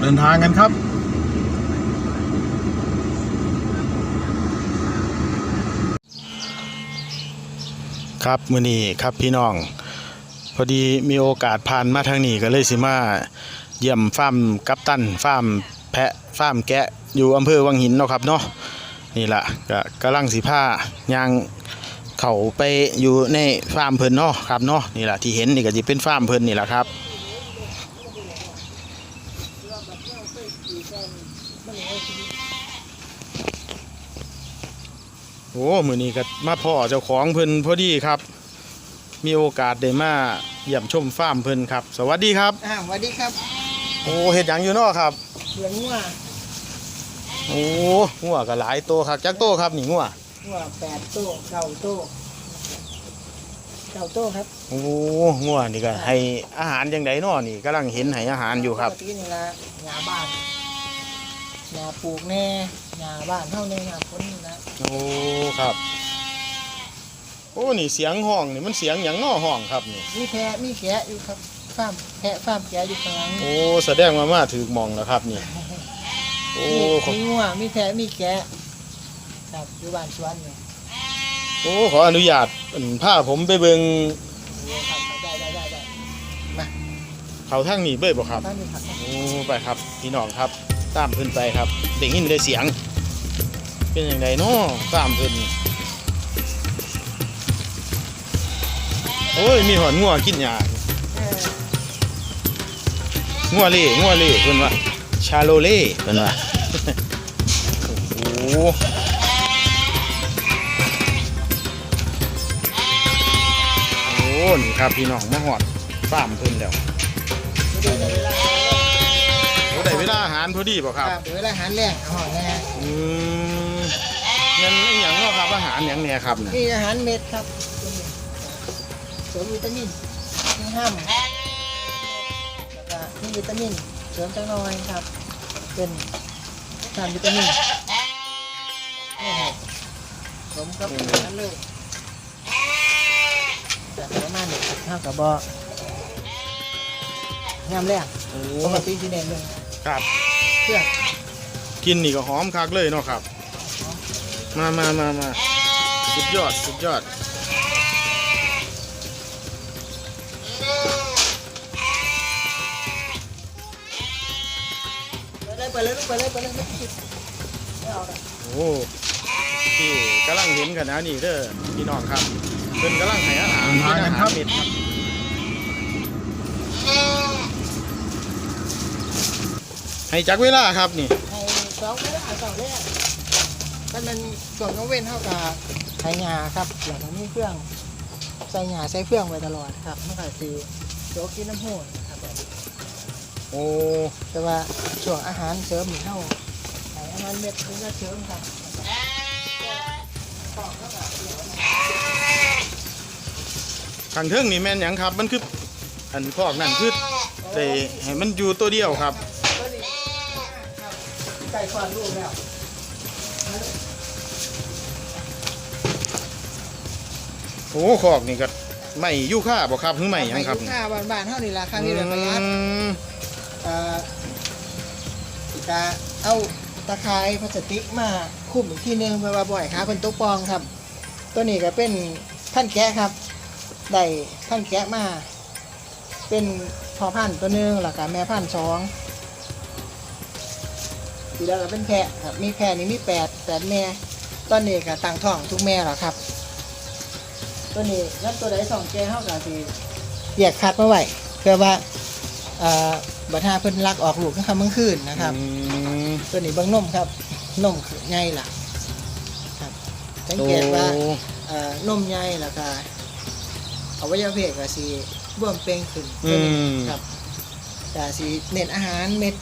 เดินทางกันครับครับมื้อนี้ครับพี่น้อง พอดีมีโอกาสผ่านมาทางนี้ก็เลยสิมาเยี่ยมฟาร์มกัปตันฟาร์มแพะฟาร์มแกะอยู่อำเภอวังหินเนาะครับเนาะนี่แหละก็กำลังสิพายางเขาไปอยู่ในฟาร์มเพิ่นเนาะครับเนาะนี่แหละที่เห็นนี่ก็สิเป็นฟาร์มเพิ่นนี่แหละครับ อ้มือนี้ก็มาพ่อเจ้าของเพิ่นพอดีครับ มีโอกาสได้มาเยี่ยมชมฟาร์มเพิ่นครับ สวัสดีครับ อ่าสวัสดีครับโอ้เฮ็ดหยังอยู่เนาะครับ เหลืองงัวโอ้งัวก็หลายโตวครับจักโตวครับนี่งัวงัวแปดโต้เก้าโต้เก้าโต้ครับโอ้งัวนี่ก็ให้อาหารจังไดเนาะนี่กำลังเห็นให้อาหารอยู่ครับปกตินี่ละหญ้าบ้าน หญ้าปลูกแน่หญ้าบ้านเท่าแน่หญ้าพ้นนี่นะโอ้ครับ โอ้นี่เสียงห้องนี่มันเสียงหยังเนาะห้องครับนี่ มีแพะมีแกะอยู่ครับฟาร์มแพะฟาร์มแกะอยู่ข้างหลังโอ้แสดงว่ามาถึกหมองแล้วครับนี่ โอ้มีขอมีงัวมีแพะมีแกะครับอยู่บ้านสวนนี่โอ้ขออนุญาตอั่นพาผมไปเบิ่งโอ้ครับได้ได้ได้ได้มาเขาทางนี้เบ้ยบ่ครับตั้งนี่ครับ โอ้ไปครับ พี่น้องครับ ตามเพิ่นไปครับเด็กยินได้เสียง เป็นอย่างไรเนาะตามเพิ่นโอ้ยมีหอนงัวกินหญ้าเอองัวเล่งัวเล่เพิ่นว่าชาโลเล่เพิ่นว่าโอ้โหโอ้นี่ครับพี่น้องมาหอดฟาร์มเพิ่นแล้วเดี๋ยวเว ลาโอ้ได้เวลาอาหารพอดีบ่คครับรับเดี๋ยวเวลาอาหารแรงอาหารแน่อืมนั่นอหย่างเนาะครับอาหารอย่างเนี้ยครับน่ะนี่อาหารเม็ดครับตัวนี้เสริมวิตามินมีห้ามแล้วก็มีวิตามินเสริมจังน้อยครับ เป็นสารวิตามินนี่ครับสมกับอาหารเลยแต่ประมาณนี้ครับเท่ากับบ่ยำแรงโอ้ ปกติที่เน้นเลย ครับเพื่อกินนี่ก็หอมคักเลยเนาะครับ มามามามาสุดยอดสุดยอดไปเลยไปเลยลูกไปเลยไปเลยไม่คิดไม่เอาละโอ้ที่กำลังเห็นกันนะนี่เด้อพี่น้องครับเพิ่นกำลังให้อาหารทานกันครับเม็ดครับ ให้จักเวลาครับนี่ให้สองไม่ได้สองแรกถ้ามันส่วนน้องเว้นเท่ากับใช้งาครับอย่างนี้เครื่องใส่งาใส่เครื่องไว้ตลอดครับเมื่อไหร่สีโจ๊กกินน้ำหูนครับแบบโอ้แต่ว่าช่วงอาหารเสริมนี่เท่าไอ้อาหารเม็ดคือจะเสริมครับขังเทิงนี่แม่นหยังครับ มันคืออันคอกนั่นคือแต่ให้มันอยู่ตัวเดียวครับ ไก่ฟันลูกแล้วโอ้คอกนี่ก็ไม่ยู่ค่าบ่ครับหรือไม่หยังครับข้าวบ้านๆเท่านี้ละครั้งนี้เลยประหยัดอืมเอ่อจะเอาตะไคร้พลาสติกมาคุมอีกทีหนึงเพื่อว่าบ่อยขาเป็นตัวปองครับ ตัวนี้ก็เป็นท่านแกะครับได้ท่านแกะมา เป็นพอพันธุ์ตัวหนึงแล้วก็แม่พันธุ์สอง ทีแล้วก็เป็นแพะครับ มีแพะนี่มีแปดแปดแม่ตอนนี้ก็ตั้งท้องทุกแม่แล้วครับ ตัวนี้แล้วตัวใดสองแกะเท่ากับที่แยกคัดมาไว้เพื่อว่าเอ่อบัตรเพิ่นลักออกลูกนะครับเมื่อคืนนะครับอืมตัวนี้เบางนมครับนมคือใหญ่ล่ะครับสังเกตว่าโอ้เอ่อนมใหญ่แล้วก็อวัยวะเพศก็สีบวมเป่งขึ้นอืมครับแต่สีเน้นอาหารเม็ด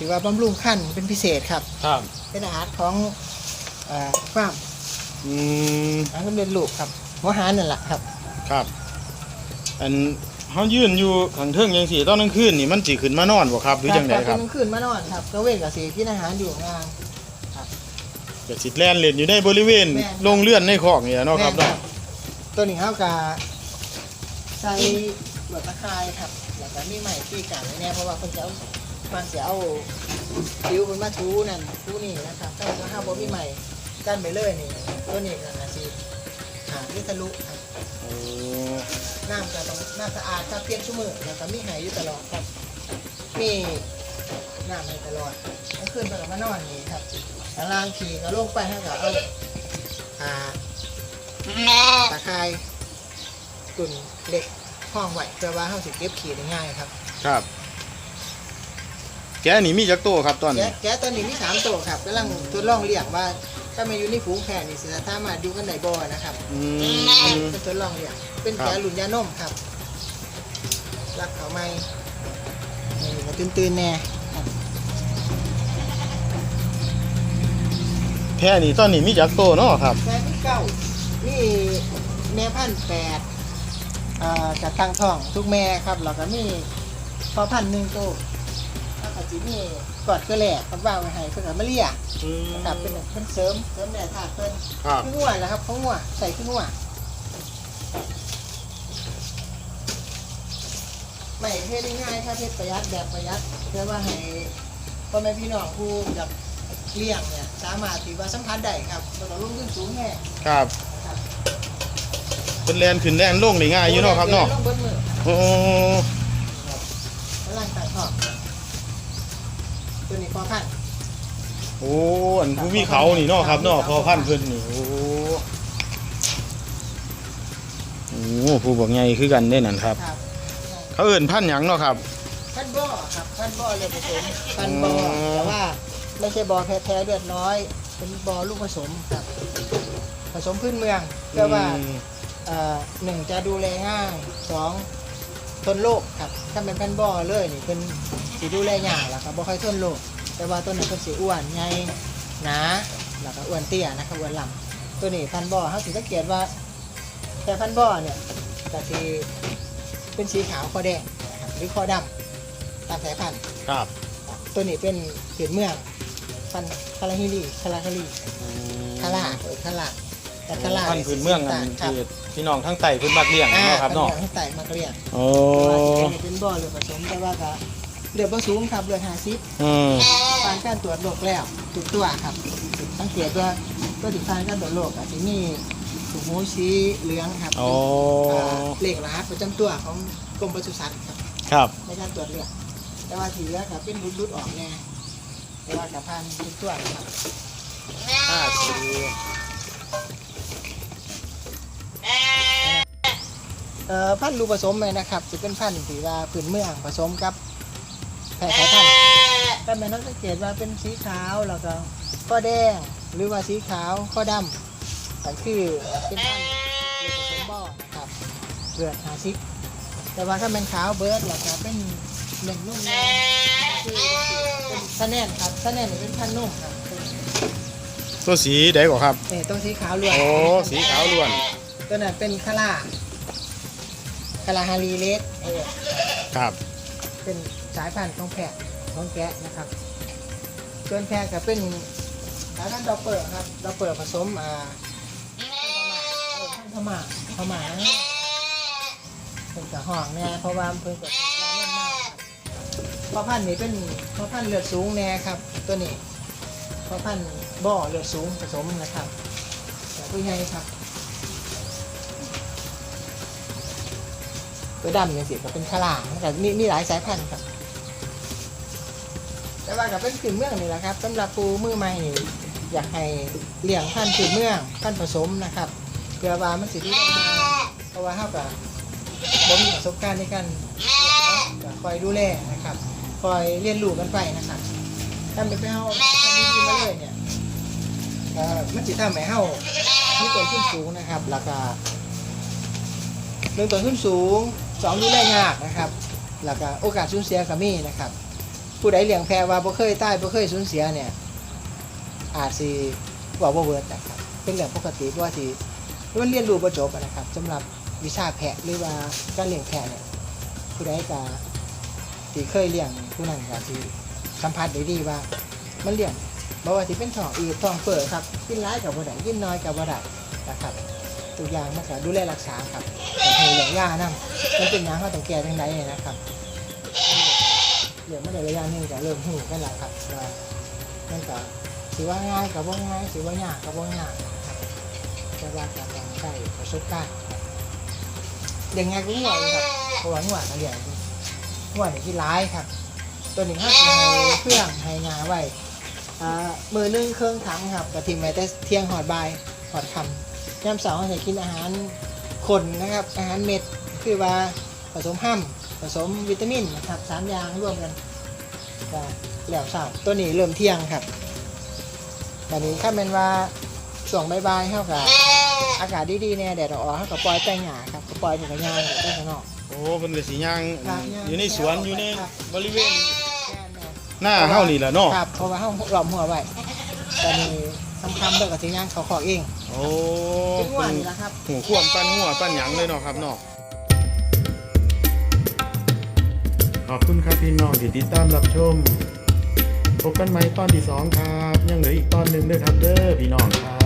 ถือว่าบำรุงขั้นเป็นพิเศษครับ ครับเป็นอาหารของเอ่อฟาร์มอืมอาหารสำเร็จรูปครับหัวหารนั่นแหละครับ ครับ อันเฮายืนอยู่ข้างเทิงจังซี่ตอนกลางคืนนี่มันสิขึ้นมานอนบ่ครับหรือจังไดครับกลางคืนมานอนครับก็เว้นกับสีกินอาหารอยู่งาน ก็สิแล่นเล่นอยู่ในบริเวณแม่นโรงเรือนในคอกนี่แหละเนาะครับแม่เนาะตัวนี้เขากะใส่หัวตะไคร้ครับ แล้วก็มีใหม่ที่กันไว้เนี่ยเพราะว่าคนจะเอา มันจะเอาผิวมันมาทูนั่นทูนี่นะครับถ้าเราห้าบ่มีใหม่กั้นไปเลยนี่ตัวนี้ก็นะสิหาที่ทะลุครับโอ้น้ำจะต้องน้ำสะอาดครับเปลี่ยนชั่วโมงแล้วก็มีหายอยู่ตลอดครับ มีน้ำให้ตลอดกลางคืนกับมานอนนี่ครับข้างล่างขี่ก็ลงไปให้กับเอาอ่าตะไคร้ตุ่นเหล็กห้องไหวเพื่อว่าเขาสิเก็บขี่ได้ง่ายครับ ครับ แกนี่มีจักโตครับตอนแกะนี้ แกะตัวนี้มีสามตัวครับกำลังทดลองเลี้ยงว่าถ้ามาอยู่ในฝูงแค่นี่สิสามารถอยู่กันได้บ่นะครับอืม เป็นทดลองเลี้ยงเป็นครับ แกะหลุนยานมครับรักเขาไหมนี่ก็ตื่นๆแน่ครับแพ้นี่ตอนนี้มีจักโตเนาะครับแม่ที่เก้านี่แม่พันธุ์แปดอ่าจากทางท้องทุกแม่ครับแล้วก็มีพอพันธุ์หนึ่งตัว แล้วก็จะมีกอดก็แหลกครับว่างไว้ให้เพื่อนก็มาเลี้ยงนะครับเป็นเป็นเสริมเสริมแม่ธาตุเพิ่นครับขึ้นหัวแล้วครับเขาหัวใส่ขึ้นหัวไม่เทศได้ง่ายครับเทศประหยัดแบบประหยัดเพื่อว่าให้พ่อแม่พี่น้องผู้กับเลี้ยงเนี่ยสามารถถือว่าสัมผัสได้ครับบ่ต้องลงทุนสูงแน่ครับครับเป็นแลนขึ้นแลนลงได้ง่ายอยู่เนาะครับเนาะลงเบิ้มือโอ้ กำลังตัดขอบ ตัวนี้พอพันธุ์โอ้อันผู้มีเขานี่เนาะครับเนาะพอพันธุ์เพิ่นนี่โอ้โอ้ผู้บอกไงคือกันได้นั่นครับ ครับเขาเอิ้นพันธุ์หยังเนาะครับ พันธุ์บ่อครับพันธุ์บ่อเลยผสมพันธุ์บ่ออ๋อแต่ว่าไม่ใช่บ่อแท้ๆเลือดน้อย เป็นบ่อลูกผสมครับ ผสมพื้นเมืองเพื่อว่า อืม เอ่อหนึ่งจะดูแลง่ายสอง ทนโรคครับ ถ้าเป็นพันธุ์บ่อเลยนี่เป็นสีดูแลยากแล้วครับบ่ค่อยทนโรคแต่ว่าตัวนี้เป็นสีอ้วนใหญ่หนาแล้วก็อ้วนเตี้ยนะครับอ้วนลำตัวนี้พันธุ์บ่อเขาสิสังเกตว่า แต่พันธุ์บ่อเนี่ยจะสีเป็นสีขาวคอแดงนะครับหรือคอดำตามสายพันธุ์ครับตัวนี้เป็นเขียนเมืองพันธุ์คาราฮิลีคาราคาลีคาราเออคารา แต่คาราพันธุ์พื้นเมืองอันครับที่พี่น้องทั้งไต่เพิ่นมักเลี้ยงเนาะครับเนาะให้ไต่มากเรียนโอ้ว่าเป็นบ่อเลือดผสมแต่ว่าก็เลือดผสูงครับเลือดหาซิปอืมผ่านการตรวจโรคแล้วทุกตัวครับสังเกตว่าตัวที่ผ่านการตรวจโรคอาจจะมีถุงหูสีเหลืองครับโอ้อ่าเลขรหัสประจำตัวของกรมปศุสัตว์ครับครับในการตรวจเลือดแต่ว่าที่เหลือครับเป็นรุดๆออกแน่แต่ว่ากับผ่านทุกตัวครับห้าสี่ เอ่อ พันธุ์รูปผสมเลยนะครับจะเป็นพันธุ์ที่ว่าผืนเมืองผสมกับแพร่สายพันธุ์ก็แม่น้องสังเกตว่าเป็นสีขาวแล้วก็ข้อแดงหรือว่าสีขาวข้อดำก็คือเป็นพันธุ์เลือดผสมบ่อนะครับเลือดหาซิกแต่ว่าถ้าเป็นขาวเบิร์ดแล้วก็เป็นเหลืองนุ่มนะคือเป็นสะแนนครับสะแนนนี่เป็นพันธุ์นุ่มครับตัวสีได้ก่อครับนี่ตัวสีขาวล้วนโอ้สีขาวล้วนตัวนั้นเป็นคารา คาราฮารีเลสเออครับเป็นสายพันธุ์ของแพะของแกะนะครับส่วนแพะก็เป็นสายพันธุ์ดอกเปิดครับดอกเปิดผสมอ่าพม่าพม่าเป็นกระห้องแน่เพราะว่าเพิ่งเกิดยาเล่นมากครับพ่อพันธุ์นี่เป็นพ่อพันธุ์เลือดสูงแน่ครับ ตัวนี้พ่อพันธุ์บ่อเลือดสูงผสมนะครับแต่ผู้ใหญ่ครับ ตัวดำเนี่ยสิก็เป็นขลางแต่มีมีหลายสายพันธุ์ครับ แต่ว่ากับเป็นผืนเมืองนี่แหละครับสำหรับปูมือใหม่อยากให้เลี้ยงพันธุ์ผืนเมืองพันธุ์ผสมนะครับเพื่อว่ามันสิที่เพราะว่าเฮากับบ่มีประสบการณ์ในการคอยดูแลนะครับ คอยเรียนรู้กันไปนะครับถ้าไม่ไปเฮาทำดีๆมาเลยเนี่ยเอ่อมันสิทำให้เฮามีต้นทุนสูงนะครับ แล้วก็หนึ่งต้นทุนสูง สองดูแลยากนะครับแล้วก็โอกาสสูญเสียก็มีนะครับ ผู้ใดเลี้ยงแพะว่าบ่เคยตายบ่เคยสูญเสียเนี่ยอาจสิว่าบ่เวิร์ดนะครับเป็นเรื่องปกติเพราะว่าสิมันเรียนรู้บ่จบนะครับสำหรับวิชาแพะหรือว่าการเลี้ยงแพะเนี่ยผู้ใดก็ที่เคยเลี้ยงผู้นั้นก็สิสัมผัสได้ดีว่ามันเลี้ยงบ่ว่าสิเป็นท้องอืดท้องเฟ้อครับกินหลายกับบ่ได้กินน้อยกับบ่ได้นะครับ ตัวอย่างมันก็ดูแลรักษาครับแต่ให้เหลืองยานํมันเป็นยังเขาต้องแก้จังไดนะครับเดี๋ยวไม่ได้ระยะหนึงก็เริ่มหูกันแล้วครับว่ามันก็ถือว่าง่ายกับว่าง่ายถือว่ายากกับว่ายากนะครับแต่ว่าการต้องใช้ประสบการณ์เลี้ยงง่ายก็หัวเลยครับเพราะว่าหัวเขาเลี้ยงหัวนี่ที่ร้ายครับ ตัวหนึ่งห้าสิบให้เครื่องให้งาไว้อ่ามือหนึ่งเครื่องถังครับกระทิมไว้แต่เที่ยงหอดบายหอดคำ ย่ำเสาร์ให้กินอาหารคนนะครับ อาหารเม็ดคือว่าผสมห้ำผสมวิตามินนะครับสามอย่างร่วมกันก็แล้วเสาร์ตัวนี้เริ่มเที่ยงครับตอนนี้ถ้าเป็นว่าช่วงบ่ายๆเท่ากับอากาศดีๆเนี่ยแดดออกๆเท่ากับปล่อยแป้งหยาครับก็ปล่อยถึงกับยางอยู่ได้ข้างนอกโอ้เพิ่นก็สิย่างครับย่างอยู่ในสวนอยู่ในครับบริเวณแม่นๆหน้าเฮานี่แหละเนาะครับเพราะว่าเขาหลอมหัวไว้แต่นี่ทำคำเบิกกับทีงานเขาขอเองโอ้เป็นหัวเพิ่นนี่นะครับหูข่วมปั้นหัวปั้นหยังเลยเนาะครับเนาะขอบคุณครับพี่น้องที่ติดตามรับชมพบกันใหม่ตอนที่สองครับ ยังเหลืออีกตอนหนึ่งด้วยครับเด้อพี่น้องครับ